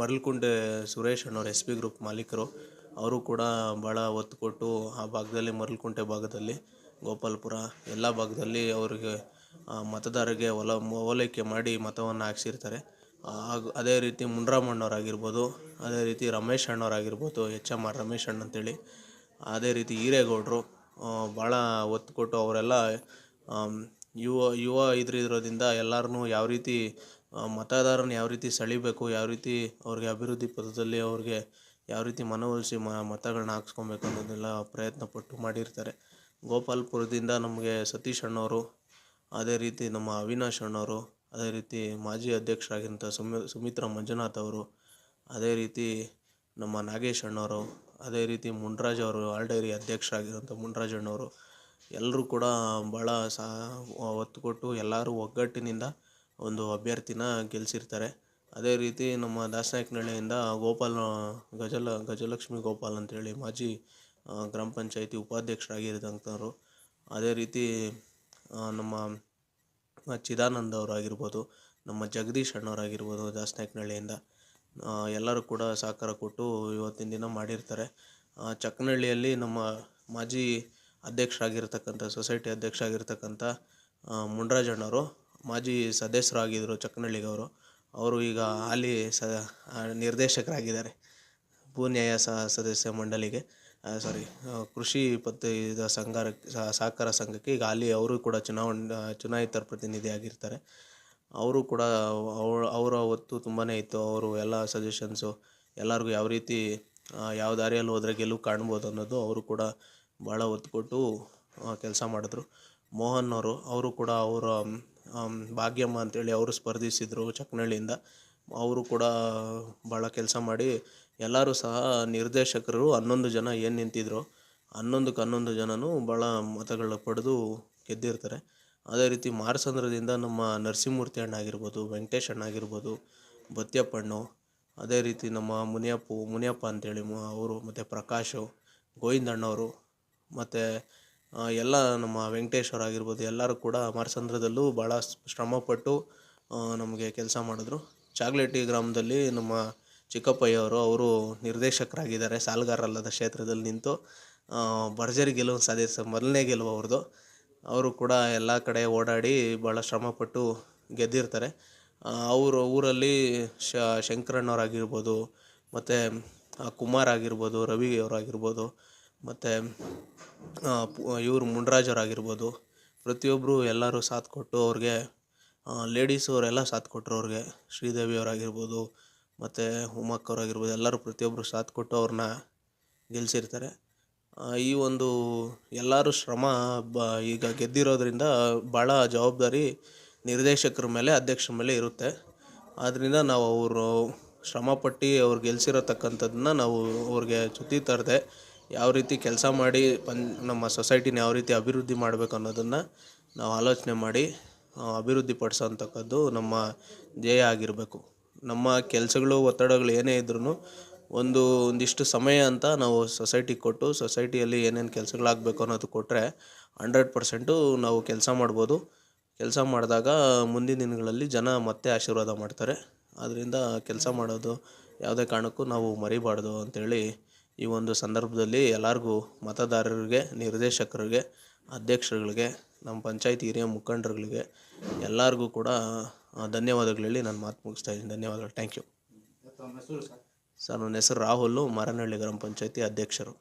ಮರಲ್ಕುಂಟೆ ಸುರೇಶ್ ಅಣ್ಣವ್ರು S P group ಮಾಲೀಕರು, ಅವರು ಕೂಡ ಭಾಳ ಒತ್ತು ಕೊಟ್ಟು ಆ ಭಾಗದಲ್ಲಿ ಮರಲ್ಕುಂಟೆ ಭಾಗದಲ್ಲಿ, ಗೋಪಾಲ್ಪುರ ಎಲ್ಲ ಭಾಗದಲ್ಲಿ ಅವರಿಗೆ ಮತದಾರರಿಗೆ ಒಲ, ಓಲೈಕೆ ಮಾಡಿ ಮತವನ್ನು ಹಾಕ್ಸಿರ್ತಾರೆ. ಅದೇ ರೀತಿ ಮುನ್ರಾಮಣ್ಣವ್ರಾಗಿರ್ಬೋದು ಅದೇ ರೀತಿ ರಮೇಶ್ ಅಣ್ಣವ್ರಾಗಿರ್ಬೋದು ಎಚ್ ಎಂ ಆರ್ ರಮೇಶ್ ಅಣ್ಣ ಅಂತೇಳಿ, ಅದೇ ರೀತಿ ಹಿರೇಗೌಡರು ಭಾಳ ಒತ್ತು ಕೊಟ್ಟು ಅವರೆಲ್ಲ ಯುವ ಯುವ ಇದ್ರಿರೋದ್ರಿಂದ ಎಲ್ಲರನ್ನೂ ಯಾವ ರೀತಿ ಮತದಾರನ ಯಾವ ರೀತಿ ಸೆಳೀಬೇಕು, ಯಾವ ರೀತಿ ಅವ್ರಿಗೆ ಅಭಿವೃದ್ಧಿ ಪಥದಲ್ಲಿ ಅವ್ರಿಗೆ ಯಾವ ರೀತಿ ಮನವೊಲಿಸಿ ಮತಗಳನ್ನ ಹಾಕ್ಸ್ಕೊಬೇಕು ಅನ್ನೋದನ್ನೆಲ್ಲ ಪ್ರಯತ್ನ ಪಟ್ಟು ಮಾಡಿರ್ತಾರೆ. ಗೋಪಾಲ್ಪುರದಿಂದ ನಮಗೆ ಸತೀಶ್ ಅಣ್ಣವರು, ಅದೇ ರೀತಿ ನಮ್ಮ ಅವಿನಾಶ್ ಅಣ್ಣವರು, ಅದೇ ರೀತಿ ಮಾಜಿ ಅಧ್ಯಕ್ಷರಾಗಿರೋಂಥ ಸುಮಿ, ಸುಮಿತ್ರಾ ಮಂಜುನಾಥ್ ಅವರು, ಅದೇ ರೀತಿ ನಮ್ಮ ನಾಗೇಶ್ ಅಣ್ಣವರು, ಅದೇ ರೀತಿ ಮುನ್ರಾಜ್ ಅವರು ಹಾಲ್ ಡೈರಿ ಅಧ್ಯಕ್ಷರಾಗಿರೋಂಥ ಮುನ್ರಾಜ್ ಅಣ್ಣವರು, ಎಲ್ಲರೂ ಕೂಡ ಭಾಳ ಸಾ, ಒತ್ತು ಕೊಟ್ಟು ಎಲ್ಲರೂ ಒಗ್ಗಟ್ಟಿನಿಂದ ಒಂದು ಅಭ್ಯರ್ಥಿನ ಗೆಲ್ಲಿಸಿರ್ತಾರೆ ಅದೇ ರೀತಿ ನಮ್ಮ ದಾಸನಾಯಕನಹಳ್ಳಿಯಿಂದ ಗೋಪಾಲ್, ಗಜಲ, ಗಜಲಕ್ಷ್ಮಿ ಗೋಪಾಲ್ ಅಂತೇಳಿ ಮಾಜಿ ಗ್ರಾಮ ಪಂಚಾಯಿತಿ ಉಪಾಧ್ಯಕ್ಷರಾಗಿರೋದಂಥವ್ರು ಅದೇ ರೀತಿ ನಮ್ಮ ಚಿದಾನಂದ್ ಅವರಾಗಿರ್ಬೋದು, ನಮ್ಮ ಜಗದೀಶ್ ಅಣ್ಣವರಾಗಿರ್ಬೋದು ದಾಸನಾಯಕನಹಳ್ಳಿಯಿಂದ ಎಲ್ಲರೂ ಕೂಡ ಸಹಕಾರ ಕೊಟ್ಟು ಇವತ್ತಿನ ದಿನ ಮಾಡಿರ್ತಾರೆ. ಚಕ್ಕನಹಳ್ಳಿಯಲ್ಲಿ ನಮ್ಮ ಮಾಜಿ ಅಧ್ಯಕ್ಷರಾಗಿರ್ತಕ್ಕಂಥ, ಸೊಸೈಟಿ ಅಧ್ಯಕ್ಷರಾಗಿರ್ತಕ್ಕಂಥ ಮುಂಡ್ರಾಜ್ ಅಣ್ಣವರು ಮಾಜಿ ಸದಸ್ಯರಾಗಿದ್ದರು ಚಕ್ಕನಹಳ್ಳಿಗವರು. ಅವರು ಈಗ ಹಾಲಿ ಸ ನಿರ್ದೇಶಕರಾಗಿದ್ದಾರೆ. ಭೂ ನ್ಯಾಯ ಸದಸ್ಯ ಮಂಡಳಿಗೆ. ಸಾರಿ ಕೃಷಿ ಪತ್ತೆ ಇದು ಸಂಘಾರ ಸಹಕಾರ ಸಂಘಕ್ಕೆ ಈಗ ಅಲ್ಲಿ ಅವರು ಕೂಡ ಚುನಾವಣೆ ಚುನಾಯಿತ ಪ್ರತಿನಿಧಿಯಾಗಿರ್ತಾರೆ ಅವರು ಕೂಡ ಅವರ ಒತ್ತು ತುಂಬಾ ಇತ್ತು. ಅವರು ಎಲ್ಲ ಸಜೆಷನ್ಸು ಎಲ್ಲರಿಗೂ ಯಾವ ರೀತಿ ಯಾವ ದಾರಿಯಲ್ಲಿ ಹೋದ್ರೆ ಗೆಲುವು ಕಾಣ್ಬೋದು ಅನ್ನೋದು ಅವರು ಕೂಡ ಭಾಳ ಒತ್ತು ಕೊಟ್ಟು ಕೆಲಸ ಮಾಡಿದ್ರು. ಮೋಹನ್ ಅವರು ಅವರು ಕೂಡ ಅವರ ಭಾಗ್ಯಮ್ಮ ಅಂತೇಳಿ ಅವರು ಸ್ಪರ್ಧಿಸಿದರು ಚಕ್ನಳ್ಳಿಯಿಂದ. ಅವರು ಕೂಡ ಭಾಳ ಕೆಲಸ ಮಾಡಿ ಎಲ್ಲರೂ ಸಹ ನಿರ್ದೇಶಕರು ಹನ್ನೊಂದು ಜನ ಏನು ನಿಂತಿದ್ರು, ಹನ್ನೊಂದಕ್ಕೆ ಹನ್ನೊಂದು ಜನನೂ ಭಾಳ ಮತಗಳನ್ನ ಪಡೆದು ಗೆದ್ದಿರ್ತಾರೆ. ಅದೇ ರೀತಿ ಮಾರ್ಸಂದ್ರದಿಂದ ನಮ್ಮ ನರಸಿಂಹಮೂರ್ತಿ ಅಣ್ಣ ಆಗಿರ್ಬೋದು, ವೆಂಕಟೇಶ್ ಅಣ್ಣ ಆಗಿರ್ಬೋದು ಬತ್ಯಪ್ಪಣ್ಣು ಅದೇ ರೀತಿ ನಮ್ಮ ಮುನಿಯಪ್ಪು, ಮುನಿಯಪ್ಪ ಅಂತೇಳಿ ಅವರು ಮತ್ತು ಪ್ರಕಾಶು ಗೋವಿಂದಣ್ಣವರು ಮತ್ತು ಎಲ್ಲ ನಮ್ಮ ವೆಂಕಟೇಶ್ ಅವ್ರು ಆಗಿರ್ಬೋದು, ಎಲ್ಲರೂ ಕೂಡ ಮಾರ್ಸಂದ್ರದಲ್ಲೂ ಭಾಳ ಶ್ರಮಪಟ್ಟು ನಮಗೆ ಕೆಲಸ ಮಾಡಿದ್ರು. ಚಾಗ್ಲೇಟಿ ಗ್ರಾಮದಲ್ಲಿ ನಮ್ಮ ಚಿಕ್ಕಪ್ಪಯ್ಯವರು, ಅವರು ನಿರ್ದೇಶಕರಾಗಿದ್ದಾರೆ, ಸಾಲುಗಾರರಲ್ಲದ ಕ್ಷೇತ್ರದಲ್ಲಿ ನಿಂತು. ಭರ್ಜರಿ ಗೆಲುವು ಸಾಧಿಸ ಮೊದಲನೇ ಗೆಲುವು ಅವ್ರದ್ದು. ಅವರು ಕೂಡ ಎಲ್ಲ ಕಡೆ ಓಡಾಡಿ ಭಾಳ ಶ್ರಮಪಟ್ಟು ಗೆದ್ದಿರ್ತಾರೆ. ಅವರು ಊರಲ್ಲಿ ಶಂಕರಣ್ಣವ್ರಾಗಿರ್ಬೋದು, ಮತ್ತು ಕುಮಾರ್ ಆಗಿರ್ಬೋದು, ರವಿ ಅವರಾಗಿರ್ಬೋದು ಮತ್ತು ಇವರು ಮುನ್ರಾಜ್ ಅವರಾಗಿರ್ಬೋದು. ಪ್ರತಿಯೊಬ್ಬರು ಎಲ್ಲರೂ ಸಾಥ್ ಕೊಟ್ಟು ಅವ್ರಿಗೆ ಲೇಡೀಸ್ ಅವರೆಲ್ಲ ಸಾಥ್ ಕೊಟ್ಟರು ಅವ್ರಿಗೆ. ಶ್ರೀದೇವಿ ಅವರಾಗಿರ್ಬೋದು, ಮತ್ತು ಉಮಕ್ಕವರಾಗಿರ್ಬೋದು ಎಲ್ಲರೂ ಪ್ರತಿಯೊಬ್ಬರು ಸಾಥ್ ಕೊಟ್ಟು ಅವ್ರನ್ನ ಗೆಲ್ಲಿಸಿರ್ತಾರೆ ಈ ಒಂದು ಎಲ್ಲರೂ ಶ್ರಮ, ಬ, ಈಗ ಗೆದ್ದಿರೋದ್ರಿಂದ ಭಾಳ ಜವಾಬ್ದಾರಿ ನಿರ್ದೇಶಕರ ಮೇಲೆ, ಅಧ್ಯಕ್ಷರ ಮೇಲೆ ಇರುತ್ತೆ. ಆದ್ದರಿಂದ ನಾವು ಅವರು ಶ್ರಮಪಟ್ಟು ಅವ್ರು ಗೆಲ್ಲಿಸಿರತಕ್ಕಂಥದ್ದನ್ನ ನಾವು ಅವ್ರಿಗೆ ಚುತಿ ತರದೆ ಯಾವ ರೀತಿ ಕೆಲಸ ಮಾಡಿ ಪನ್ ನಮ್ಮ ಸೊಸೈಟಿನ ಯಾವ ರೀತಿ ಅಭಿವೃದ್ಧಿ ಮಾಡಬೇಕು ಅನ್ನೋದನ್ನು ನಾವು ಆಲೋಚನೆ ಮಾಡಿ ಅಭಿವೃದ್ಧಿ ಪಡಿಸೋಂಥಕ್ಕದ್ದು ನಮ್ಮ ಧ್ಯೇಯ ಆಗಿರಬೇಕು. ನಮ್ಮ ಕೆಲಸಗಳು, ಒತ್ತಡಗಳು ಏನೇ ಇದ್ರೂ ಒಂದು, ಒಂದಿಷ್ಟು ಸಮಯ ಅಂತ ನಾವು ಸೊಸೈಟಿಗೆ ಕೊಟ್ಟು, ಸೊಸೈಟಿಯಲ್ಲಿ ಏನೇನು ಕೆಲಸಗಳಾಗಬೇಕು ಅನ್ನೋದು ಕೊಟ್ಟರೆ ಹಂಡ್ರೆಡ್ ಪರ್ಸೆಂಟು ನಾವು ಕೆಲಸ ಮಾಡ್ಬೋದು. ಕೆಲಸ ಮಾಡಿದಾಗ ಮುಂದಿನ ದಿನಗಳಲ್ಲಿ ಜನ ಮತ್ತೆ ಆಶೀರ್ವಾದ ಮಾಡ್ತಾರೆ. ಆದ್ದರಿಂದ ಕೆಲಸ ಮಾಡೋದು ಯಾವುದೇ ಕಾರಣಕ್ಕೂ ನಾವು ಮರಿಬಾರ್ದು ಅಂತೇಳಿ ಈ ಒಂದು ಸಂದರ್ಭದಲ್ಲಿ ಎಲ್ಲರಿಗೂ ಮತದಾರರಿಗೆ ನಿರ್ದೇಶಕರಿಗೆ ಅಧ್ಯಕ್ಷರುಗಳಿಗೆ ನಮ್ಮ ಪಂಚಾಯಿತಿ ಹಿರಿಯ ಮುಖಂಡರುಗಳಿಗೆ ಎಲ್ಲರಿಗೂ ಕೂಡ ಧನ್ಯವಾದಗಳು ಹೇಳಿ ನಾನು ಮಾತು ಮುಗಿಸ್ತಾ ಇದ್ದೀನಿ. ಧನ್ಯವಾದಗಳು. ಥ್ಯಾಂಕ್ ಯು ಸರ್ ನನ್ನ ಹೆಸರು ರಾಹುಲ್ ಮಾರನಹಳ್ಳಿ ಗ್ರಾಮ ಪಂಚಾಯತಿ ಅಧ್ಯಕ್ಷರು.